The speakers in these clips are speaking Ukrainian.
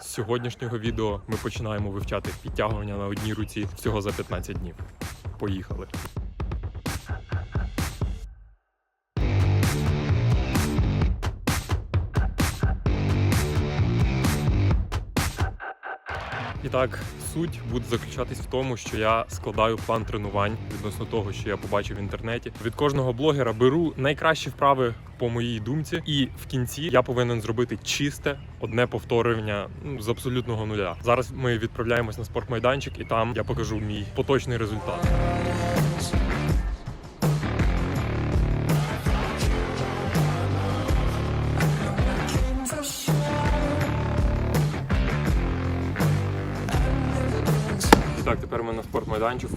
З сьогоднішнього відео ми починаємо вивчати підтягування на одній руці всього за 15 днів. Поїхали. І так, суть буде заключатись в тому, що я складаю план тренувань відносно того, що я побачив в інтернеті. Від кожного блогера беру найкращі вправи по моїй думці, і в кінці я повинен зробити чисте одне повторення ну, з абсолютного нуля. Зараз ми відправляємось на спортмайданчик, і там я покажу мій поточний результат. Тепер ми на спортмайданчику.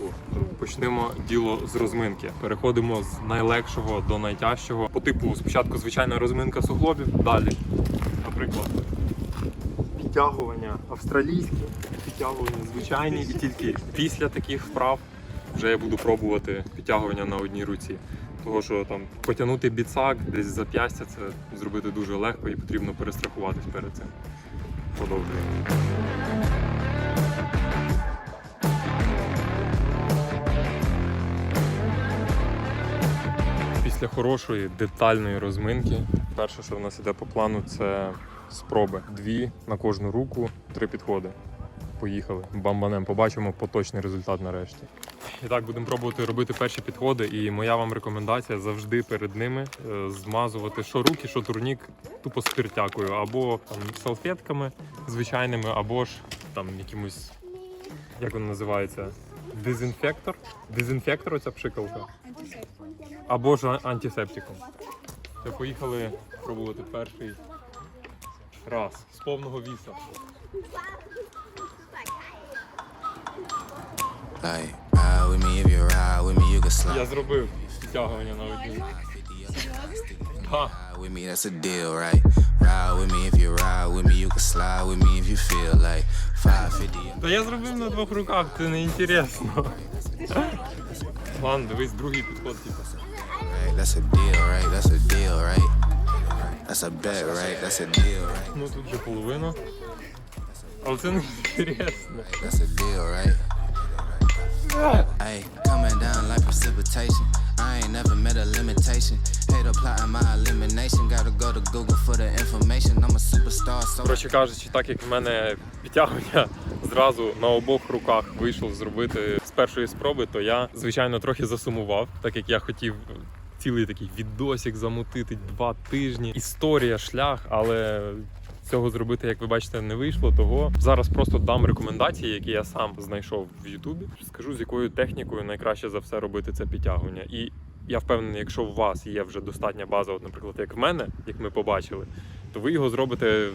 Почнемо діло з розминки. Переходимо з найлегшого до найтяжчого. По типу спочатку звичайна розминка суглобів, далі, наприклад, підтягування австралійські, підтягування звичайні, і тільки після таких вправ вже я буду пробувати підтягування на одній руці. Того, що там потягнути біцак десь зап'ястя, це зробити дуже легко і потрібно перестрахуватись перед цим. Продовжуємо. Після хорошої детальної розминки, перше, що в нас іде по плану, це спроби. Дві на кожну руку, три підходи. Поїхали. Бамбанем. Побачимо поточний результат нарешті. І так будемо пробувати робити перші підходи. І моя вам рекомендація завжди перед ними е, змазувати що руки, що турнік тупо спиртякою, або там салфетками звичайними, або ж там якимось, як воно називається, дезінфектор. Дезінфектор оця пшикалка. Або ж антисептиком. Все, поїхали пробувати перший раз з повного віса. Я зробив підтягування на одній. Ride with me, that's a deal, right? Ride with me if you ride with me, you can slide with me if you feel like 550. Та я зробив на двох руках, це не інтересно. Ладно, дивись, другий підход, типу. Right, that's a deal, right? That's a deal, right? That's a bet, right? That's a deal, right? Ну тут вже половина. Але це не інтересно. That's a deal, right? Hey, coming down like precipitation. I ain't never met a limitation. Hate plotting my elimination. Gotta go to Google for the information. I'm a superstar, so Коротше кажучи, так як в мене підтягування зразу на обох руках вийшло зробити з першої спроби, то я звичайно трохи засумував, так як я хотів цілий такий відосик замутити два тижні. Історія, шлях, але. Цього зробити, як ви бачите, не вийшло. Того зараз просто дам рекомендації, які я сам знайшов в Ютубі. Скажу, з якою технікою найкраще за все робити це підтягування. І я впевнений, якщо у вас є вже достатня база, от, наприклад, як в мене, як ми побачили, то ви його зробите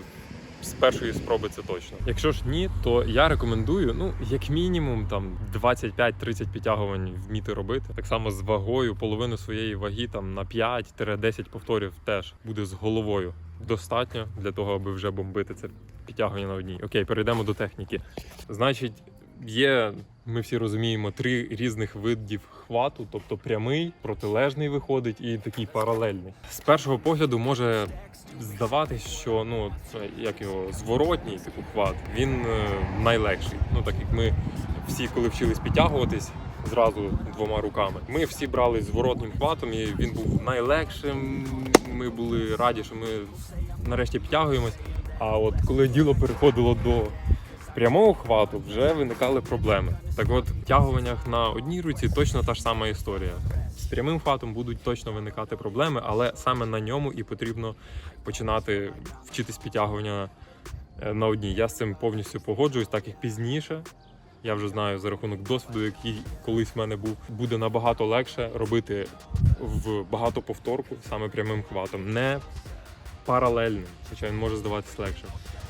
з першої спроби це точно. Якщо ж ні, то я рекомендую, ну як мінімум, там 25-30 підтягувань вміти робити. Так само з вагою, половину своєї ваги там на 5-10 повторів теж буде з головою. Достатньо для того, аби вже бомбити це підтягування на одній. Окей, перейдемо до техніки. Значить, є, ми всі розуміємо, три різних видів хвату, тобто прямий, протилежний виходить і такий паралельний. З першого погляду може здаватись, що ну як його зворотній типу хват, він е, найлегший. Ну так як ми всі, коли вчились підтягуватись. Зразу двома руками. Ми всі брали зворотнім хватом, і він був найлегшим. Ми були раді, що ми нарешті підтягуємось. А от коли діло переходило до прямого хвату, вже виникали проблеми. Так от, в тягуваннях на одній руці точно та ж сама історія. З прямим хватом будуть точно виникати проблеми, але саме на ньому і потрібно починати вчитись підтягування е, на одній. Я з цим повністю погоджуюсь, так як пізніше. Я вже знаю за рахунок досвіду, який колись в мене був, буде набагато легше робити в багатоповторку саме прямим хватом, не паралельним, хоча він може здаватись легшим,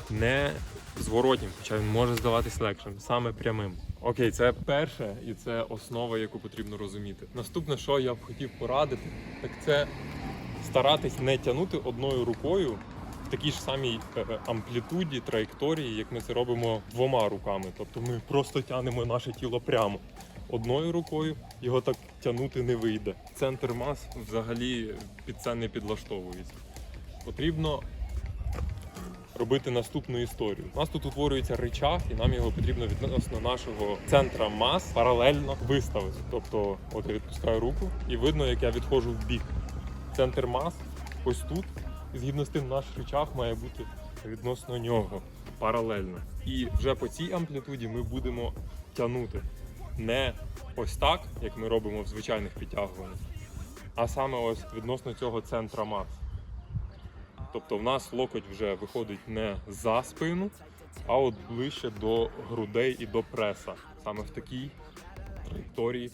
не зворотнім, хоча він може здаватись легшим, саме прямим. Окей, це перше і це основа, яку потрібно розуміти. Наступне, що я б хотів порадити, так це старатись не тягнути одною рукою в такій ж самій е, амплітуді, траєкторії, як ми це робимо двома руками. Тобто ми просто тягнемо наше тіло прямо. Одною рукою його так тягнути не вийде. Центр мас взагалі під це не підлаштовується. Потрібно робити наступну історію. У нас тут утворюється ричаг, і нам його потрібно відносно нашого центра мас паралельно виставити. Тобто, от я відпускаю руку, і видно, як я відходжу в бік. Центр мас ось тут. І згідно з тим, наш ричаг має бути відносно нього паралельно. І вже по цій амплітуді ми будемо тягнути не ось так, як ми робимо в звичайних підтягуваннях, а саме ось відносно цього центра мас. Тобто в нас локоть вже виходить не за спину, а от ближче до грудей і до преса. Саме в такій траєкторії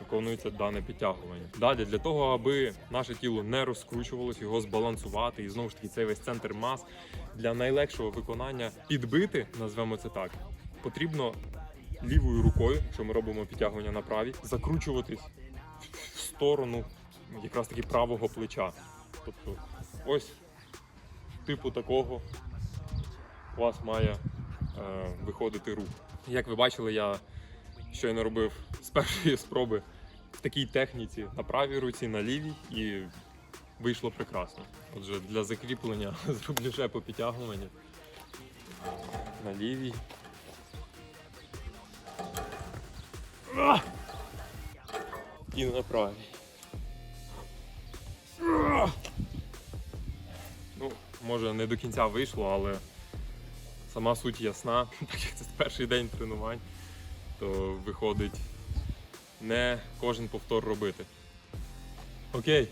виконується дане підтягування. Далі для того, аби наше тіло не розкручувалось, його збалансувати, і знову ж таки цей весь центр мас для найлегшого виконання підбити, назвемо це так, потрібно лівою рукою, якщо ми робимо підтягування на правій, закручуватись в сторону якраз таки правого плеча. Тобто ось типу такого у вас має е, виходити рух. Як ви бачили, я щойно робив з першої спроби в такій техніці на правій руці, на лівій, і вийшло прекрасно. Отже, для закріплення зроблю ще по підтягуванню. На лівій. І на правій. Може не до кінця вийшло, але сама суть ясна, так як це перший день тренувань, то виходить не кожен повтор робити. Окей,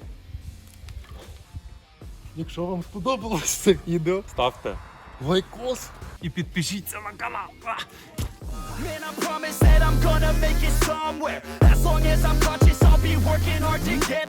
Якщо вам сподобалось це відео, ставте лайкос. і підпишіться на канал. Man, I promise that I'm gonna make it somewhere. As long as I'm conscious, I'll be working hard to get